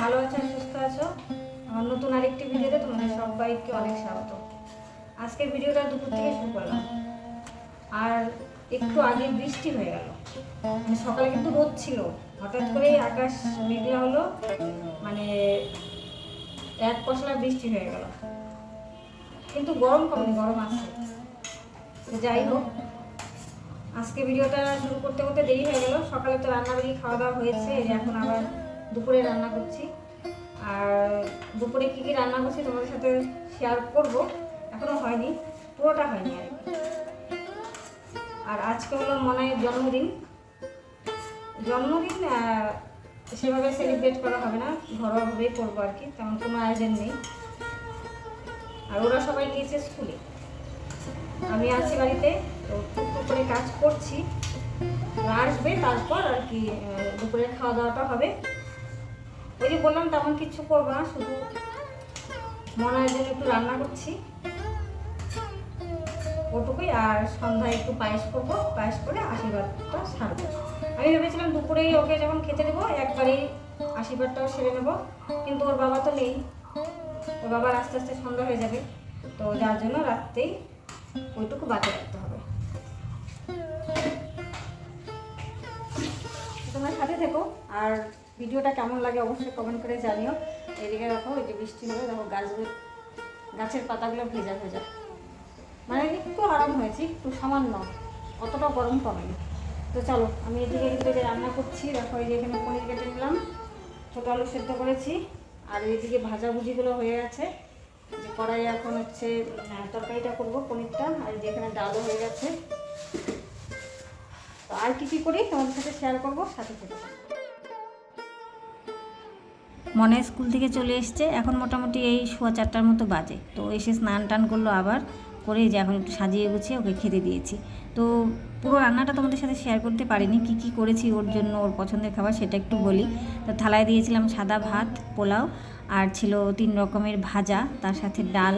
ভালো আছো সুস্থ আছো? আমার নতুন আরেকটি ভিডিওতে তোমাদের সবাইকে অনেক স্বাগত। আজকের ভিডিওটা দুপুর থেকে শুরু করলাম। আর একটু আগে বৃষ্টি হয়ে গেল। মানে সকালে কিন্তু রোদ ছিল। হঠাৎ করে আকাশ মেঘলা হলো। মানে এক পশলা বৃষ্টি হয়ে গেল। কিন্তু গরম কমেনি, গরম আছে। যাই হোক, আজকে ভিডিওটা শুরু করতে করতে দেরি হয়ে গেল। সকালে তো রান্না বাড়ি খাওয়া দাওয়া হয়েছে। এখন আবার দুপুরে রান্না করছি। আর দুপুরে কী কী রান্না করছি তোমাদের সাথে শেয়ার করব। এখনও হয়নি পুরোটা হয়নি আর আর আজকে হলো মনায়ের জন্মদিন। জন্মদিন সেভাবে সেলিব্রেট করা হবে না ঘরোয়াভাবেই করব আর কি তেমন কোনো আয়োজন নেই। আর ওরা সবাই গিয়েছে স্কুলে। আমি আছি বাড়িতে তো টুকটুক করে কাজ করছি। আসবে তারপর আর কি আহ, দুপুরের খাওয়া দাওয়াটা হবে। ওই যে বললাম তেমন কিছু করব না, শুধু মনার জন্য একটু রান্না করছি। ওটুকুই, আর সন্ধ্যায় একটু পায়েস করব, পায়েস করে আশীর্বাদটা সারবো আমি ভেবেছিলাম দুপুরেই ওকে যখন খেতে দেবো, একবারেই আশীর্বাদটাও সেরে নেব, কিন্তু ওর বাবা তো নেই। ওর বাবার আস্তে আস্তে সন্ধ্যা হয়ে যাবে, তো যার জন্য রাত্রেই ওইটুকু বাকি রাখতে হবে। তোমার সাথে থেকো। আর ভিডিওটা কেমন লাগে অবশ্যই কমেন্ট করে জানিও। এদিকে দেখো ওই যে বৃষ্টি হলো দেখো গাছগুলো, গাছের পাতাগুলো ভেজা ভেজা। মানে একটু আরাম হয়েছে, একটু সামান্য। অতটা গরম কমেনি তো চলো, আমি এদিকে কিন্তু যে রান্না করছি। দেখো, এই যে এখানে পনির কেটে নিলাম। ছোটো আলু সেদ্ধ করেছি। আর এইদিকে ভাজাভুজিগুলো হয়ে গেছে। যে কড়াই এখন হচ্ছে তরকারিটা করব, পনিরটা। আর যেখানে ডালও হয়ে গেছে। তো আর কি কি করি তোমাদের সাথে শেয়ার করব, সাথে থেকে মনে স্কুল থেকে চলে এসছে, এখন মোটামুটি এই সোয়া চারটার মতো বাজে। তো এসে স্নান টান করল আবার, করে যে এখন একটু সাজিয়ে গুছিয়ে ওকে খেতে দিয়েছি। তো পুরো রান্নাটা তোমাদের সাথে শেয়ার করতে পারিনি, কি কি করেছি ওর জন্য, ওর পছন্দের খাবার সেটা একটু বলি। তো থালায় দিয়েছিলাম সাদা ভাত, পোলাও, আর ছিল তিন রকমের ভাজা, তার সাথে ডাল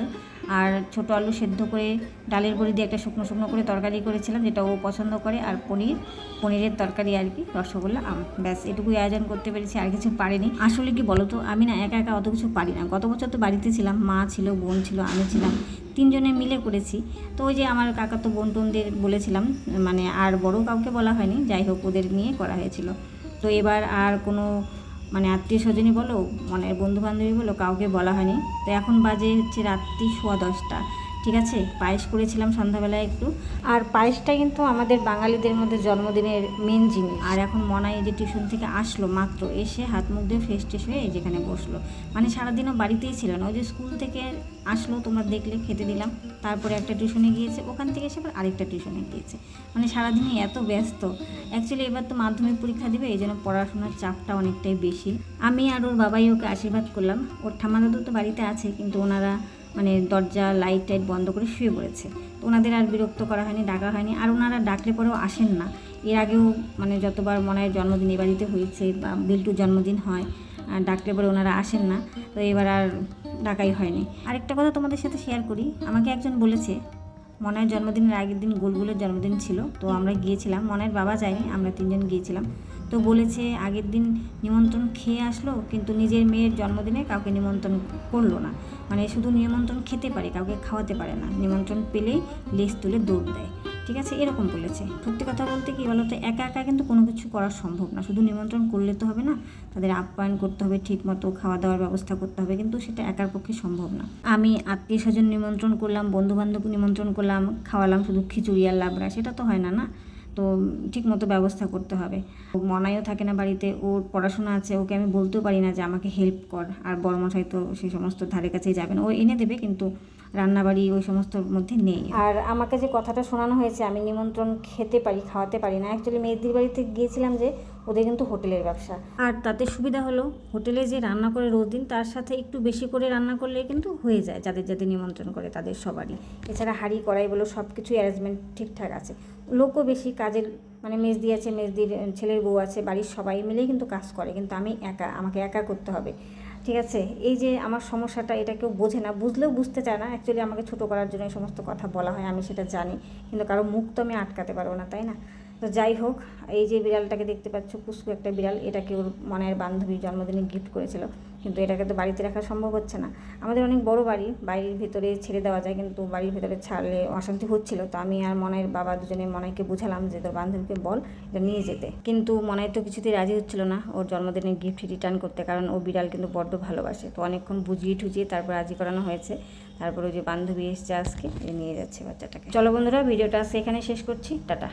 আর ছোট আলু সেদ্ধ করে ডালের বড়ি দিয়ে একটা শুকনো শুকনো করে তরকারি করেছিলাম, যেটা ও পছন্দ করে, আর পনির, পনিরের তরকারি আর কি, রসগোল্লা, আম, ব্যাস, এটুকুই আয়োজন করতে পেরেছি, আর কিছু পারিনি। আসলে কি বলো তো আমি না একা একা অত কিছু পারি না। গত বছর তো বাড়িতে ছিলাম, মা ছিল, বোন ছিল, আমি ছিলাম, তিনজনে মিলে করেছি। তো ওই যে আমার কাকা তো বোন টোনদের বলেছিলাম মানে আর বড় কাউকে বলা হয়নি, যাই হোক ওদের নিয়ে করা হয়েছিল। তো এবার আর কোনো মানে আত্মীয় স্বজনই বলো মানে বন্ধু বান্ধবী বলো, কাউকে বলা হয়নি। তো এখন বাজে হচ্ছে রাত্রি সোয়া দশটা। ঠিক আছে? পায়েস করেছিলাম সন্ধ্যাবেলায় একটু। আর পায়েসটা কিন্তু আমাদের বাঙালিদের মধ্যে জন্মদিনের মেন জিনিস। আর এখন মনাই যে টিউশন থেকে আসলো মাত্র, এসে হাত মুখ দিয়ে ফ্রেশ ট্রেশ হয়ে যেখানে বসল। মানে সারাদিনও বাড়িতেই ছিল না, ওই যে স্কুল থেকে আসলো, তোমরা দেখলে, খেতে দিলাম। তারপরে একটা টিউশনে গিয়েছে, ওখান থেকে এসে আরেকটা টিউশনে গিয়েছে। মানে সারাদিনই এত ব্যস্ত। অ্যাকচুয়ালি এবার তো মাধ্যমিক পরীক্ষা দিবে, এই জন্য পড়াশোনার চাপটা অনেকটাই বেশি। আমি আর ওর বাবাই ওকে আশীর্বাদ করলাম। ওর ঠাম্মা দাদু তো বাড়িতে আছে, কিন্তু ওনারা মানে দরজা লাইট টাইট বন্ধ করে শুয়ে পড়েছে। তো ওনাদের আর বিরক্ত করা হয়নি, ডাকা হয়নি। আর ওনারা ডাকলে পরেও আসেন না। এর আগেও মানে যতবার মনে হয় জন্মদিন এ বাড়িতে হয়েছে বা বিল্টুর জন্মদিন হয়, আর ডাকলে পরে ওনারা আসেন না। তো এবার আর ডাকাই হয়নি। আরেকটা কথা তোমাদের সাথে শেয়ার করি। আমাকে একজন বলেছে মনের জন্মদিনের আগের দিন গোলগুলের জন্মদিন ছিল, তো আমরা গিয়েছিলাম। মনের বাবা যায়নি, আমরা তিনজন গিয়েছিলাম। তো বলেছে, আগের দিন নিমন্ত্রণ খেয়ে আসলো, কিন্তু নিজের মেয়ের জন্মদিনে কাউকে নিমন্ত্রণ করল না। মানে শুধু নিমন্ত্রণ খেতে পারে, কাউকে খাওয়াতে পারে না। নিমন্ত্রণ পেলেই লেজ তুলে দৌড় দেয়। ঠিক আছে, এরকম বলেছে। সত্যি কথা বলতে কি বলতো, একা একা কিন্তু কোনো কিছু করা সম্ভব না। শুধু নিমন্ত্রণ করলে তো হবে না, তাদের আপ্যায়ন করতে হবে ঠিক মতো খাওয়া দাওয়ার ব্যবস্থা করতে হবে, কিন্তু সেটা একার পক্ষে সম্ভব না। আমি আত্মীয় স্বজন নিমন্ত্রণ করলাম বন্ধু বান্ধব নিমন্ত্রণ করলাম, খাওয়ালাম শুধু খিচুড়ি আর লাবড়া, সেটা তো হয় না না? তো ঠিক মতো ব্যবস্থা করতে হবে। মনাইও থাকে না বাড়িতে, ওর পড়াশোনা আছে, ওকে আমি বলতেও পারি না যে আমাকে হেল্প কর। আর বড় মশাই তো সেই সমস্ত ধারে কাছেই যাবে না, ও এনে দেবে কিন্তু রান্নাবাড়ি ওই সমস্তর মধ্যে নেই। আর আমাকে যে কথাটা শোনানো হয়েছে, আমি নিমন্ত্রণ খেতে পারি, খাওয়াতে পারি না। অ্যাকচুয়ালি মেয়েদের বাড়িতে গিয়েছিলাম যে ওদের কিন্তু হোটেলের ব্যবসা। আর তাতে সুবিধা হলো, হোটেলে যে রান্না করে রোজ দিন, তার সাথে একটু বেশি করে রান্না করলে কিন্তু হয়ে যায়, যাদের যাদের নিমন্ত্রণ করে, তাদের সবারই। এছাড়া হাঁড়ি, কড়াই বলো সব কিছু অ্যারেঞ্জমেন্ট ঠিকঠাক আছে। লোকও বেশি কাজের মানে মেজদি আছে, মেজদির ছেলের বউ আছে, বাড়ির সবাই মিলেই কিন্তু কাজ করে, কিন্তু আমি একা, আমাকে একা করতে হবে। ঠিক আছে? এই যে আমার সমস্যাটা, এটা কেউ বোঝে না, বুঝলেও বুঝতে চায় না। অ্যাকচুয়ালি আমাকে ছোটো করার জন্য এই সমস্ত কথা বলা হয়, আমি সেটা জানি। কিন্তু কারও মুখ তো আমি আটকাতে পারব না, তাই না? তো যাই হোক, এই যে বিড়ালটাকে দেখতে পাচ্ছ, পুষ্কু একটা বিড়াল, এটাকে ওর মনের বান্ধবী জন্মদিনে গিফট করেছিল। কিন্তু এটাকে তো বাড়িতে রাখা সম্ভব হচ্ছে না। আমাদের অনেক বড় বাড়ি, বাড়ির ভিতরে ছেড়ে দেওয়া যায়, কিন্তু বাড়ির ভিতরে ছাড়লে অশান্তি হচ্ছিল। তো আমি আর মনের বাবা দুজনে মনাইকে বুঝালাম যে তোর বান্ধবীকে বল, এটা নিয়ে যেতে। কিন্তু মনাই তো কিছুতেই রাজি হচ্ছিল না ওর জন্মদিনের গিফট রিটার্ন করতে, কারণ ও বিড়াল কিন্তু বড্ড ভালোবাসে। তো অনেকক্ষণ বুঝিয়ে ঠুজিয়ে তারপর রাজি করানো হয়েছে। তারপর ওই যে বান্ধবী এসছে আজকে নিয়ে যাচ্ছে বাচ্চাটাকে। চলো বন্ধুরা, ভিডিওটা আজকে এখানে শেষ করছি। টাটা।